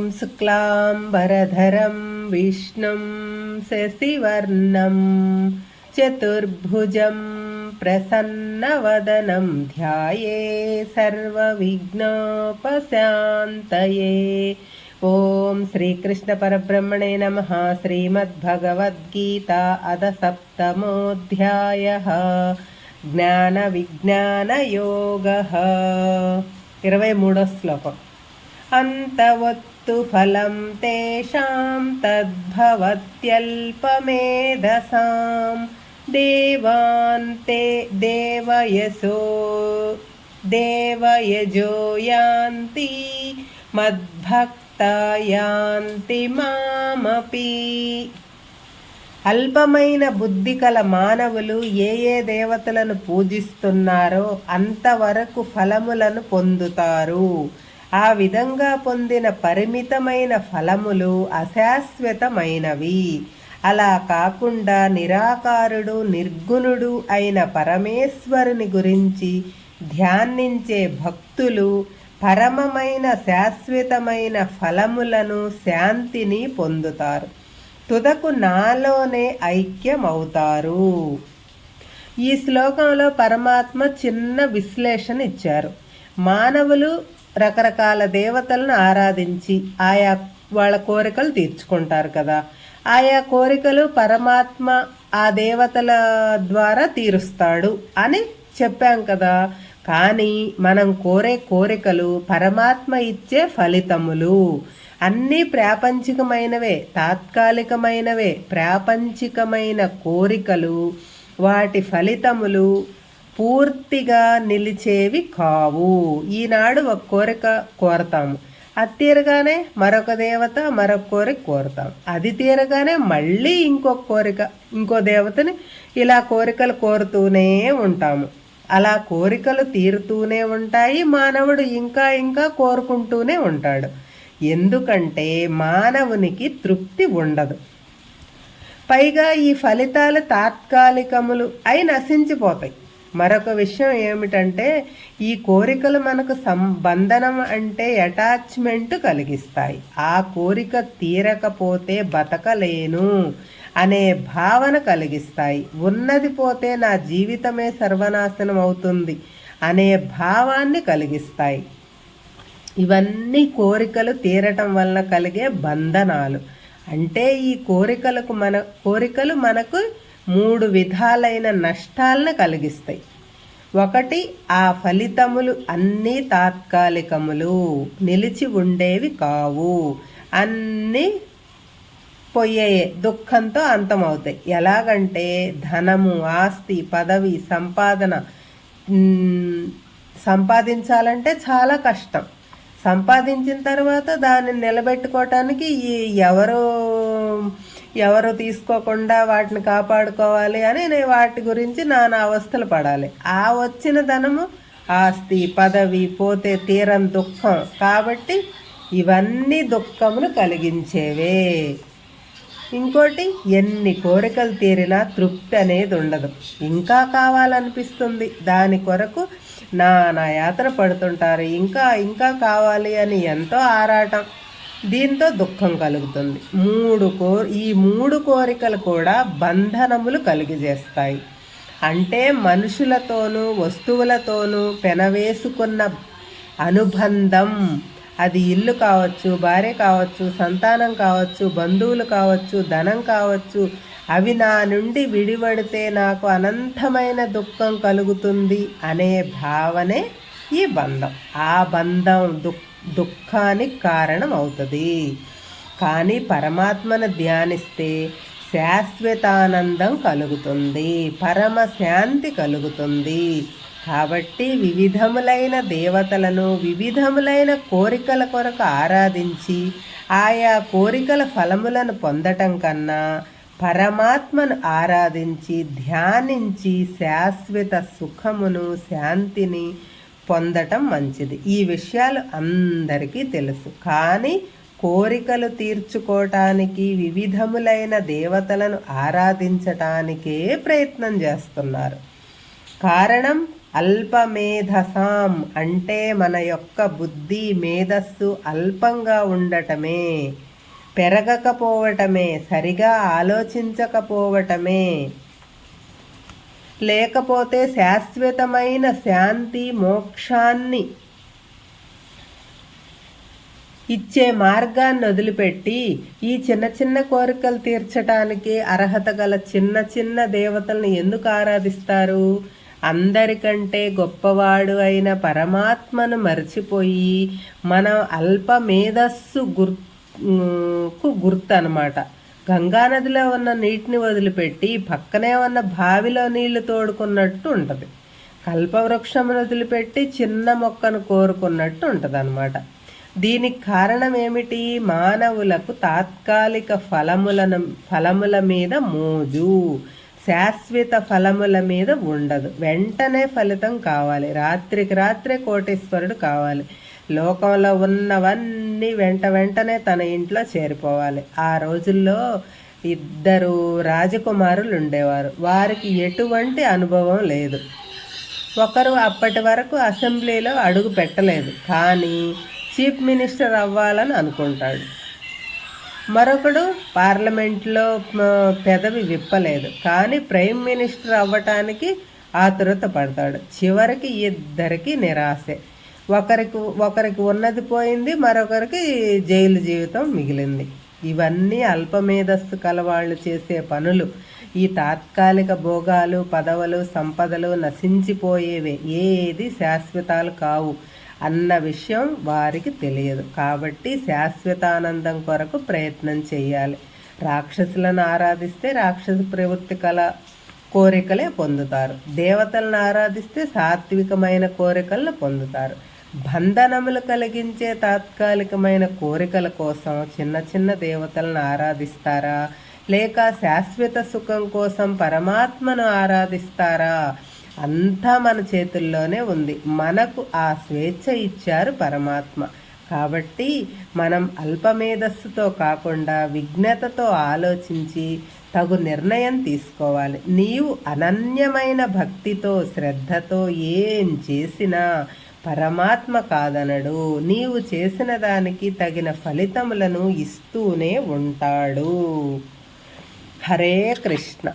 ॐ शुक्लाम्बरधरं विष्णुं शशिवर्णं चतुर्भुजं प्रसन्नवदनं ध्याये सर्वविघ्नोपशान्तये ॐ श्रीकृष्णपरब्रह्मणे नमः श्रीमद्भगवद्गीता अध सप्तमोऽध्यायः జ్ఞానవిజ్ఞానయోగः ఇరవై మూడో శ్లోకం అంతవత్తు ఫలం తేషాం తద్భవత్యల్పమేధసాం దేవాంతే దేవయసో దేవయజో యాంతి మద్భక్త యాంతి మామపి అల్పమైన బుద్ధి కల మానవులు ఏ ఏ దేవతలను పూజిస్తున్నారో అంతవరకు ఫలములను పొందుతారు. ఆ విధంగా పొందిన పరిమితమైన ఫలములు అశాశ్వతమైనవి. అలా కాకుండా నిరాకారుడు నిర్గుణుడు అయిన పరమేశ్వరుని గురించి ధ్యానించే భక్తులు పరమమైన శాశ్వతమైన ఫలములను శాంతిని పొందుతారు. తుదకు నాలోనే ఐక్యమవుతారు. ఈ శ్లోకంలో పరమాత్మ చిన్న విశ్లేషణ ఇచ్చారు. మానవులు రకరకాల దేవతలను ఆరాధించి ఆయా వాళ్ళ కోరికలు తీర్చుకుంటారు కదా. ఆయా కోరికలు పరమాత్మ ఆ దేవతల ద్వారా తీరుస్తాడు అని చెప్పాం కదా. కానీ మనం కోరే కోరికలు పరమాత్మ ఇచ్చే ఫలితములు అన్నీ ప్రాపంచికమైనవే తాత్కాలికమైనవే. ప్రాపంచికమైన కోరికలు వాటి ఫలితములు పూర్తిగా నిలిచేవి కావు. ఈనాడు ఒక కోరిక కోరతాము. అది తీరగానే మరొక దేవత మరొక కోరిక కోరుతాం అది తీరగానే మళ్ళీ ఇంకొక కోరిక ఇంకో దేవతని ఇలా కోరికలు కోరుతూనే ఉంటాము. అలా కోరికలు తీరుతూనే ఉంటాయి. మానవుడు ఇంకా ఇంకా కోరుకుంటూనే ఉంటాడు. ఎందుకంటే మానవునికి తృప్తి ఉండదు. పైగా ఈ ఫలితాలు తాత్కాలికములు అయి నశించిపోతాయి. మరొక విషయం ఏమిటంటే ఈ కోరికలు మనకు సంబంధనం అంటే అటాచ్మెంట్ కలిగిస్తాయి. ఆ కోరిక తీరకపోతే బతకలేను అనే భావన కలిగిస్తాయి. ఉన్నది పోతే నా జీవితమే సర్వనాశనం అవుతుంది అనే భావాన్ని కలిగిస్తాయి. ఇవన్నీ కోరికలు తీరటం వలన కలిగే బంధనాలు. అంటే ఈ కోరికలకు మన కోరికలు మనకు మూడు విధాలైన నష్టాలను కలిగిస్తాయి. ఒకటి ఆ ఫలితములు అన్నీ తాత్కాలికములు నిలిచి ఉండేవి కావు. అన్నీ పొయ్యే దుఃఖంతో అంతమవుతాయి. ఎలాగంటే ధనము ఆస్తి పదవి సంపాదన సంపాదించాలంటే చాలా కష్టం. సంపాదించిన తర్వాత దాన్ని నిలబెట్టుకోవటానికి ఈ ఎవరు ఎవరు తీసుకోకుండా వాటిని కాపాడుకోవాలి అని నేను వాటి గురించి నానా అవస్థలు పడాలి. ఆ వచ్చిన ధనము ఆస్తి పదవి పోతే తీరం దుఃఖం. కాబట్టి ఇవన్నీ దుఃఖమును కలిగించేవే. ఇంకోటి ఎన్ని కోరికలు తీరినా తృప్తి అనేది ఉండదు. ఇంకా కావాలనిపిస్తుంది. దాని కొరకు నానా యాత్ర పడుతుంటారు. ఇంకా ఇంకా కావాలి అని ఎంతో ఆరాటం. దీంతో దుఃఖం కలుగుతుంది. మూడు కో ఈ మూడు కోరికలు కూడా బంధనములు కలిగజేస్తాయి. అంటే మనుషులతోనూ వస్తువులతోనూ పెనవేసుకున్న అనుబంధం. అది ఇల్లు కావచ్చు భార్య కావచ్చు సంతానం కావచ్చు బంధువులు కావచ్చు ధనం కావచ్చు అవి నా నుండి విడిపడితే నాకు అనంతమైన దుఃఖం కలుగుతుంది అనే భావనే ఈ బంధం. ఆ బంధం దుఃఖం దుఃఖానికి కారణం అవుతుంది కానీ పరమాత్మను ధ్యానిస్తే శాశ్వతానందం కలుగుతుంది. పరమ శాంతి కలుగుతుంది. కాబట్టి వివిధములైన దేవతలను వివిధములైన కోరికల కొరకు ఆరాధించి ఆయా కోరికల ఫలములను పొందటం కన్నా పరమాత్మను ఆరాధించి ధ్యానించి శాశ్వత సుఖమును శాంతిని పొందటం మంచిది. ఈ విషయాలు అందరికీ తెలుసు. కానీ కోరికలు తీర్చుకోవటానికి వివిధములైన దేవతలను ఆరాధించటానికే ప్రయత్నం చేస్తున్నారు. కారణం అల్పమేధసాం అంటే మన యొక్క బుద్ధి మేధస్సు అల్పంగా ఉండటమే. పెరగకపోవటమే సరిగా ఆలోచించకపోవటమే. లేకపోతే శాశ్వతమైన శాంతి మోక్షాన్ని ఇచ్చే మార్గాన్ని వదిలిపెట్టి ఈ చిన్న చిన్న కోరికలు తీర్చడానికి అర్హత గల చిన్న చిన్న దేవతలను ఎందుకు ఆరాధిస్తారు? అందరికంటే గొప్పవాడు అయిన పరమాత్మను మర్చిపోయి మనం అల్ప మేధస్సు గుర్కు గుర్తు అనమాట గంగానదిలో ఉన్న నీటిని వదిలిపెట్టి పక్కనే ఉన్న బావిలో నీళ్ళు తోడుకున్నట్టు ఉంటుంది. కల్పవృక్షమును వదిలిపెట్టి చిన్న మొక్కను కోరుకున్నట్టు ఉంటుంది అనమాట దీనికి కారణం ఏమిటి? మానవులకు తాత్కాలిక ఫలములను ఫలముల మీద మోజు. శాశ్వత ఫలముల మీద ఉండదు. వెంటనే ఫలితం కావాలి. రాత్రికి రాత్రే కోటేశ్వరుడు కావాలి. లోకంలో ఉన్నవన్నీ వెంట వెంటనే తన ఇంట్లో చేరిపోవాలి. ఆ రోజుల్లో ఇద్దరు రాజకుమారులు ఉండేవారు వారికి ఎటువంటి అనుభవం లేదు. ఒకరు అప్పటి వరకు అసెంబ్లీలో అడుగు పెట్టలేదు. కానీ చీఫ్ మినిస్టర్ అవ్వాలని అనుకుంటాడు. మరొకడు పార్లమెంట్లో పెదవి విప్పలేదు. కానీ ప్రైమ్ మినిస్టర్ అవ్వటానికి ఆతురత పడతాడు. చివరికి ఇద్దరికి నిరాశే. ఒకరికి ఒకరికి ఉన్నది పోయింది మరొకరికి జైలు జీవితం మిగిలింది. ఇవన్నీ అల్పమేధస్సు కలవాళ్ళు చేసే పనులు. ఈ తాత్కాలిక భోగాలు పదవులు సంపదలు నశించిపోయేవే. ఏది శాశ్వతాలు కావు అన్న విషయం వారికి తెలియదు. కాబట్టి శాశ్వతానందం కొరకు ప్రయత్నం చేయాలి. రాక్షసులను ఆరాధిస్తే రాక్షస ప్రవృత్తి కల కోరికలే పొందుతారు. దేవతలను ఆరాధిస్తే సాత్వికమైన కోరికలను పొందుతారు. బంధనములు కలిగించే తాత్కాలికమైన కోరికల కోసం చిన్న చిన్న దేవతలను ఆరాధిస్తారా? లేక శాశ్వత సుఖం కోసం పరమాత్మను ఆరాధిస్తారా? అంతా మన చేతుల్లోనే ఉంది. మనకు ఆ స్వేచ్ఛ ఇచ్చారు పరమాత్మ. కాబట్టి మనం అల్పమేధస్సుతో కాకుండా విఘ్నతతో ఆలోచించి తగు నిర్ణయం తీసుకోవాలి. నీవు అనన్యమైన భక్తితో శ్రద్ధతో ఏం చేసినా పరమాత్మ కాదనడు. నీవు చేసిన దానికి తగిన ఫలితములను ఇస్తూనే ఉంటాడు. హరే కృష్ణ.